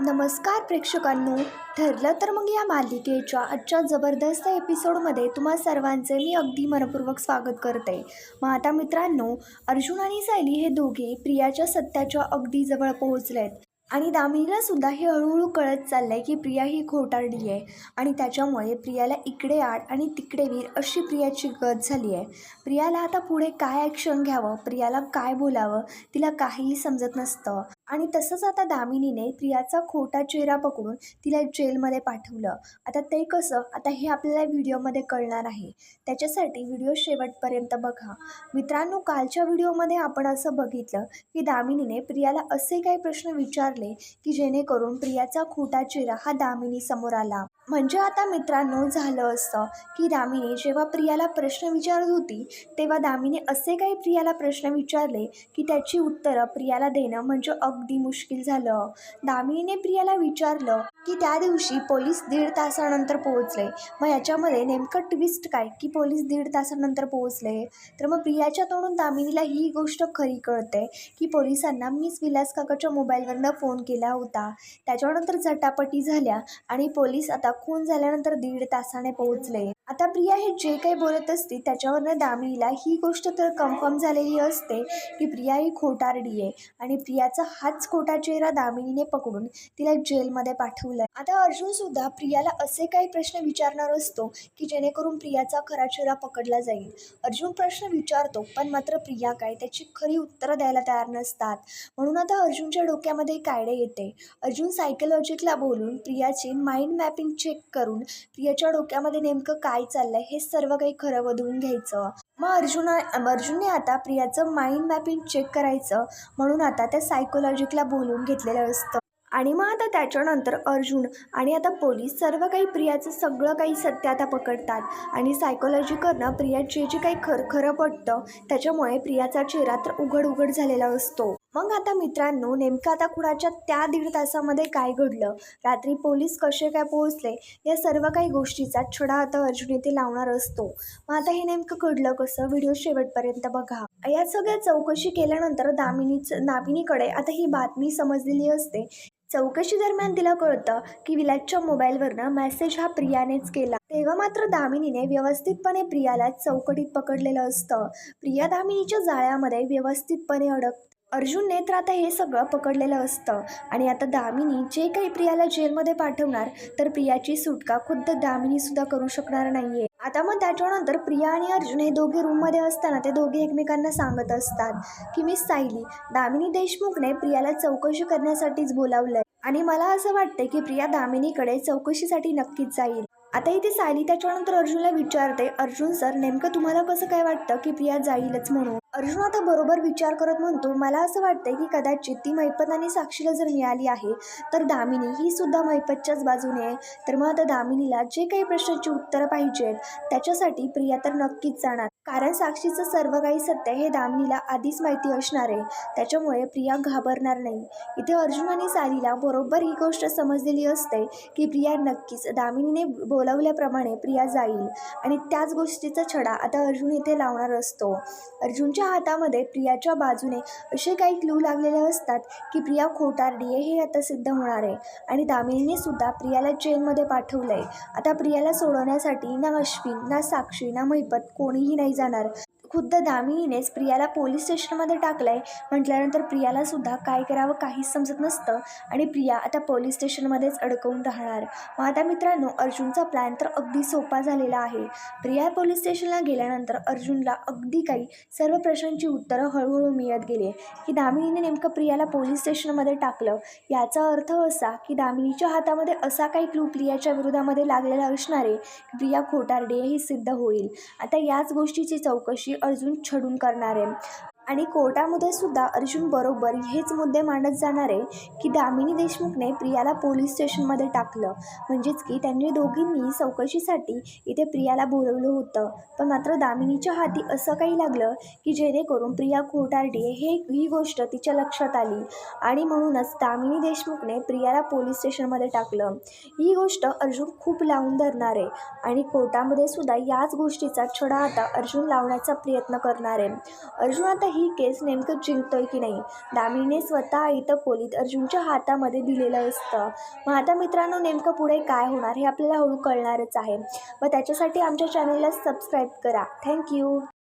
नमस्कार प्रेक्षकांनो ठरलं तर मग या मालिकेच्या आजच्या जबरदस्त एपिसोडमध्ये तुम्हा सर्वांचे मी अगदी मनपूर्वक स्वागत करते. मग आता मित्रांनो अर्जुन आणि सायली हे दोघे प्रियाच्या सत्याच्या अगदी जवळ पोहोचलेत. आणि दामिनीला सुद्धा हे हळूहळू कळत चाललंय की प्रिया ही खोटारडी आहे आणि त्याच्यामुळे प्रियाला इकडे आड आणि तिकडे वीर अशी प्रियाची गत झाली आहे. प्रियाला आता पुढे काय ॲक्शन घ्यावं प्रियाला काय बोलावं तिला काहीही समजत नसतं. आणि तसंच आता दामिनीने प्रियाचा खोटा चेहरा पकडून तिला जेलमध्ये पाठवलं. आता ते कसं? आता हे आपल्याला व्हिडिओमध्ये कळणार आहे. त्याच्यासाठी व्हिडिओ शेवटपर्यंत बघा. मित्रांनो कालच्या व्हिडिओमध्ये आपण असं बघितलं की दामिनीने प्रियाला असे काही प्रश्न विचारले की जेणेकरून प्रियाचा खोटा चेहरा हा दामिनी समोर आला. म्हणजे आता मित्रांनो झालं असतं की दामिनी जेव्हा प्रियाला प्रश्न विचारत होती तेव्हा दामिनी असे काही प्रियाला प्रश्न विचारले की त्याची उत्तरं प्रियाला देणं म्हणजे अगदी मुश्किल झालं. दामिनीने प्रियाला विचारलं की त्या दिवशी पोलीस दीड तासानंतर पोहोचले. मग याच्यामध्ये नेमकं ट्विस्ट काय? की पोलीस दीड तासानंतर पोहोचले? तर मग प्रियाच्या तोंडून दामिनीला ही गोष्ट खरी कळते की पोलिसांना मीच विलास काकाच्या मोबाईलवरनं फोन केला होता. त्याच्यानंतर झटापटी झाल्या आणि पोलीस आता खून झाल्यानंतर दीड तासाने पोहोचले. आता प्रिया हे जे काही बोलत असते त्याच्यावरनं दामिनीला ही गोष्ट तर कन्फर्म झालेली असते की प्रिया ही खोटारडी आहे. आणि प्रियाचा हाच खोटा चेहरा दामिनीने पकडून तिला जेलमध्ये पाठवला आता अर्जुन सुद्धा प्रियाला असे काही प्रश्न विचारणार असतो की जेणेकरून प्रियाचा खरा चेहरा पकडला जाईल. अर्जुन प्रश्न विचारतो पण मात्र प्रिया काय त्याची खरी उत्तरं द्यायला तयार नसतात. म्हणून आता अर्जुनच्या डोक्यामध्ये कायडे येते. अर्जुन सायकोलॉजिकला बोलून प्रियाची माइंड मॅपिंग चेक करून प्रियाच्या डोक्यामध्ये नेमकं काय चाललंय हे सर्व काही खरं वधवून घ्यायचं. मग अर्जुना अर्जुनने आता प्रियाचं माइंड मॅपिंग चेक करायचं. म्हणून आता त्या सायकोलॉजिकला बोलून घेतलेलं असतं. आणि मग आता त्याच्यानंतर अर्जुन आणि आता पोलीस सर्व काही प्रियाचं सगळं काही सत्य आता पकडतात. आणि सायकोलॉजिकरनं प्रियाचे जे जे काही खरखरं पडतं त्याच्यामुळे प्रियाचा चेहरा तर उघड उघड झालेला असतो. मग आता मित्रांनो नेमकं आता कुणाच्या त्या दीड तासामध्ये काय घडलं? रात्री पोलीस कसे काय पोहोचले? या सर्व काही गोष्टीचा छडा आता अर्जुन इथे लावणार असतो. मग आता हे नेमकं घडलं कसं? व्हिडिओ शेवटपर्यंत बघा. या सगळ्या चौकशी केल्यानंतर दामिनीच दामिनीकडे आता ही बातमी समजलेली असते चौकशी दरम्यान तिला कळतं की विलासच्या मोबाईलवरनं मेसेज हा प्रियानेच केला. तेव्हा मात्र दामिनीने व्यवस्थितपणे प्रियाला चौकटीत पकडलेलं असतं. प्रिया दामिनीच्या जाळ्यामध्ये व्यवस्थितपणे अडक अर्जुनने तर आता हे सगळं पकडलेलं असतं. आणि आता दामिनी जे काही प्रियाला जेलमध्ये पाठवणार तर प्रियाची सुटका खुद्द दामिनीसुद्धा करू शकणार नाहीये. आता मग त्याच्यानंतर प्रिया आणि अर्जुन हे दोघे रूममध्ये असताना ते दोघे एकमेकांना सांगत असतात की मी सायली दामिनी देशमुखने प्रियाला चौकशी करण्यासाठीच बोलावलंय आणि मला असं वाटतंय की प्रिया दामिनीकडे चौकशीसाठी नक्कीच जाईल. आता इथे सायली त्याच्यानंतर अर्जुनला विचारते अर्जुन सर नेमकं तुम्हाला कसं काय वाटतं की प्रिया जाईलच म्हणून? अर्जुन आता बरोबर विचार करत म्हणतो मला असं वाटतंय की कदाचित ती मैपत आणि साक्षीला जर मिळाली आहे तर दामिनी ही सुद्धा मैपतच्याच बाजूने आहे. तर मग आता दामिनीला जे काही प्रश्नाची उत्तरं पाहिजेत त्याच्यासाठी प्रिया तर नक्कीच जाणार. कारण साक्षीचं सर्व काही सत्य हे दामिनीला आधीच माहिती असणार आहे. त्याच्यामुळे प्रिया घाबरणार नाही. इथे अर्जुन आणि सालीला बरोबर ही गोष्ट समजलेली असते की प्रिया नक्कीच दामिनीने बोलावल्याप्रमाणे प्रिया जाईल. आणि त्याच गोष्टीचा छडा आता अर्जुन इथे लावणार असतो. अर्जुनच्या हातामध्ये प्रियाच्या बाजूने असे काही क्लू लागलेले असतात की प्रिया खोटारडी आहे हे आता सिद्ध होणार आहे. आणि दामिनीने सुद्धा प्रियाला जेलमध्ये पाठवलं आहे आता प्रियाला सोडवण्यासाठी ना अश्विन ना साक्षी ना महिपत कोणीही नाही जाणार. खुद्द दामिनीनेच प्रियाला पोलीस स्टेशनमध्ये टाकलं आहे म्हटल्यानंतर प्रियाला सुद्धा काय करावं काहीच समजत नसतं आणि प्रिया आता पोलीस स्टेशनमध्येच अडकवून राहणार. मग आता मित्रांनो अर्जुनचा प्लॅन तर अगदी सोपा झालेला आहे. प्रिया पोलीस स्टेशनला गेल्यानंतर अर्जुनला अगदी काही सर्व प्रश्नांची उत्तरं हळूहळू मिळत गेली. की दामिनीने नेमकं प्रियाला पोलीस स्टेशनमध्ये टाकलं. याचा अर्थ असा की दामिनीच्या हातामध्ये असा काही क्लू प्रियाच्या विरोधामध्ये लागलेला असणार आहे प्रिया खोटारडे ही सिद्ध होईल. आता याच गोष्टीची चौकशी अर्जुन छडून करणार. आहे आणि कोर्टामध्ये सुद्धा अर्जुन बरोबर हेच मुद्दे मांडत जाणार आहे की दामिनी देशमुखने प्रियाला पोलीस स्टेशनमध्ये टाकलं. म्हणजेच की त्यांनी दोघींनी चौकशीसाठी इथे प्रियाला बोलवलं होतं. पण मात्र दामिनीच्या हाती असं काही लागलं की जेणेकरून प्रिया खोटारडे हे ही गोष्ट तिच्या लक्षात आली. आणि म्हणूनच दामिनी देशमुखने प्रियाला पोलीस स्टेशनमध्ये टाकलं. ही गोष्ट अर्जुन खूप लावून धरणार आहे आणि कोर्टामध्ये सुद्धा याच गोष्टीचा छडा आता अर्जुन लावण्याचा प्रयत्न करणार. आहे अर्जुन आता ही केस नेमकं जिंकतोय की नाही? दामिनीने स्वतः इथं खोलीत अर्जुनच्या हातामध्ये दिलेलं असतं. मग आता मित्रांनो नेमकं पुढे काय होणार हे आपल्याला हळू कळणारच आहे. मग त्याच्यासाठी आमच्या चॅनलला सबस्क्राईब करा. थँक्यू